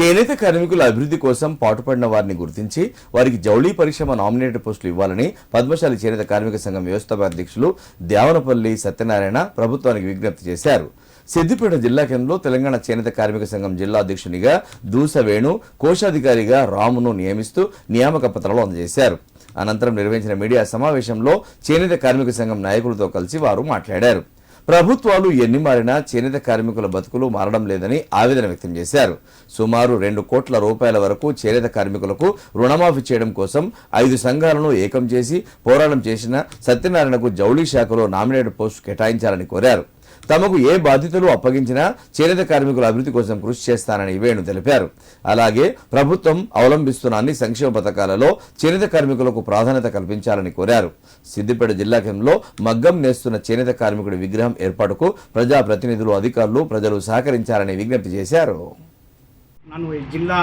చేనేత కార్మికుల అభివృద్ధి కోసం పాటుపడిన వారిని గుర్తించి వారికి జౌళీ పరిశ్రమ నామినేటెడ్ పోస్టులు ఇవ్వాలని పద్మశాలి చేనేత కార్మిక సంఘం వ్యవస్థాపక అధ్యక్షులు దేవనపల్లి సత్యనారాయణ ప్రభుత్వానికి విజ్ఞప్తి చేశారు. సిద్దిపేట జిల్లా కేంద్రంలో తెలంగాణ చేనేత కార్మిక సంఘం జిల్లా అధ్యక్షునిగా దూస వేణు కోశాధికారిగా రామును నియమిస్తూ నియామక పత్రాలు అందజేశారు. అనంతరం నిర్వహించిన మీడియా సమావేశంలో చేనేత కార్మిక సంఘం నాయకులతో కలిసి వారు మాట్లాడారు. ప్రభుత్వాలు ఎన్ని మారినా చేనేత కార్మికుల బతుకులు మారడం లేదని ఆవేదన వ్యక్తం చేశారు. సుమారు రెండు కోట్ల రూపాయల వరకు చేనేత కార్మికులకు రుణమాఫీ చేయడం కోసం ఐదు సంఘాలను ఏకం చేసి పోరాటం చేసిన సత్యనారాయణకు జౌళీ శాఖలో నామినేటెడ్ పోస్టు కేటాయించాలని కోరారు. తమకు ఏ బాధ్యతలు అప్పగించినా చేనేత కార్మికుల అభివృద్ధి కోసం కృషి చేస్తానని వేణు తెలిపారు. అలాగే ప్రభుత్వం అవలంబిస్తున్న అన్ని సంక్షేమ పథకాలలో చేనేత కార్మికులకు ప్రాధాన్యత కల్పించాలని కోరారు. సిద్దిపేట జిల్లా కేంద్రంలో మగ్గం నేస్తున్న చేనేత కార్మికుడి విగ్రహం ఏర్పాటుకు ప్రజాప్రతినిధులు అధికారులు ప్రజలు సహకరించాలని విజ్ఞప్తి చేశారు. నన్ను జిల్లా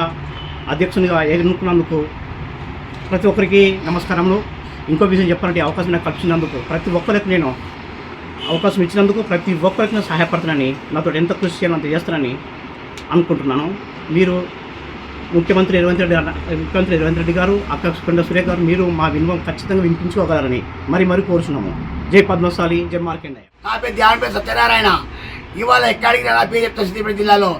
అధ్యక్షునిగా ఎన్నుకున్నందుకు ప్రతి ఒక్కరికి నమస్కారములు. ఇంకో విషయం చెప్పాలంటే అవకాశం నాకు కల్పించినందుకు ప్రతి ఒక్కరికి నేను అవకాశం ఇచ్చినందుకు ప్రతి ఒక్కరికి నేను సహాయపడుతున్నానని నాతో ఎంత కృషి చేయాలో అంత చేస్తానని అనుకుంటున్నాను. మీరు ముఖ్యమంత్రి రేవంత్ రెడ్డి గారు ముఖ్యమంత్రి రేవంత్ రెడ్డి గారు అక్క కొండ సురేఖ గారు మీరు మా వినువం ఖచ్చితంగా వినిపించుకోగలరని మరి మరి కోరుచున్నాము. జై పద్మశాలి జై మార్కెండయ్య నా పేరు ధ్యాన పేరు సత్యనారాయణ. ఇవాళ ఎక్కడికి నా పేరు చెప్తా సిద్దిపేట జిల్లాలో.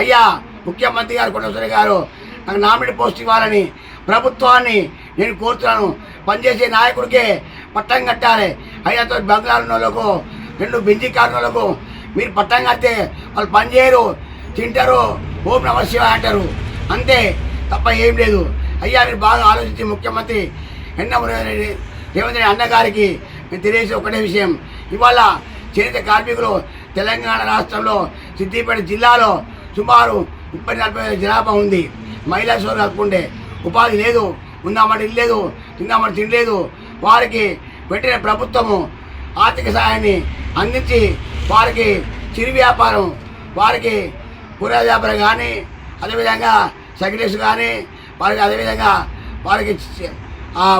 అయ్యా ముఖ్యమంత్రి గారు కొండ సురేఖ గారు నాకు నామినేట్ పోస్ట్ ఇవ్వాలని ప్రభుత్వాన్ని నేను కోరుతున్నాను. పనిచేసే నాయకుడికే పట్టం కట్టాలి. అయ్యాతో బంగ్లాలు రెండు బెంజీ కారణాలకు మీరు పట్టం కడితే వాళ్ళు పని చేయరు తింటారు ఓం నమ అంటారు. అంతే తప్ప ఏం లేదు. అయ్యా మీరు బాగా ఆలోచించి ముఖ్యమంత్రి ఎన్న రేవంత్ రెడ్డి అన్నగారికి మీరు తెలియజేసి ఒకటే విషయం. ఇవాళ చేనేత కార్మికులు తెలంగాణ రాష్ట్రంలో సిద్దిపేట జిల్లాలో సుమారు ముప్పై నలభై వేల జనాభా ఉంది. మహిళా సోదరు కలుపుకుంటే ఉపాధి లేదు ఉందామని ఇల్లేదు లేదు తినలేదు. వారికి పెట్టిన ప్రభుత్వము ఆర్థిక సహాయాన్ని అందించి వారికి చిరు వ్యాపారం వారికి కూరగాయల వ్యాపారం కానీ అదేవిధంగా సెక్రటరీస్ కానీ వారికి అదేవిధంగా వారికి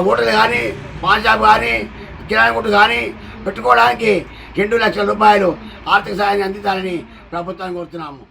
హోటల్ కానీ పాన్ షాప్ కానీ కిరాణా కొట్టు కానీ పెట్టుకోవడానికి రెండు లక్షల రూపాయలు ఆర్థిక సహాయాన్ని అందించాలని ప్రభుత్వాన్ని కోరుతున్నాము.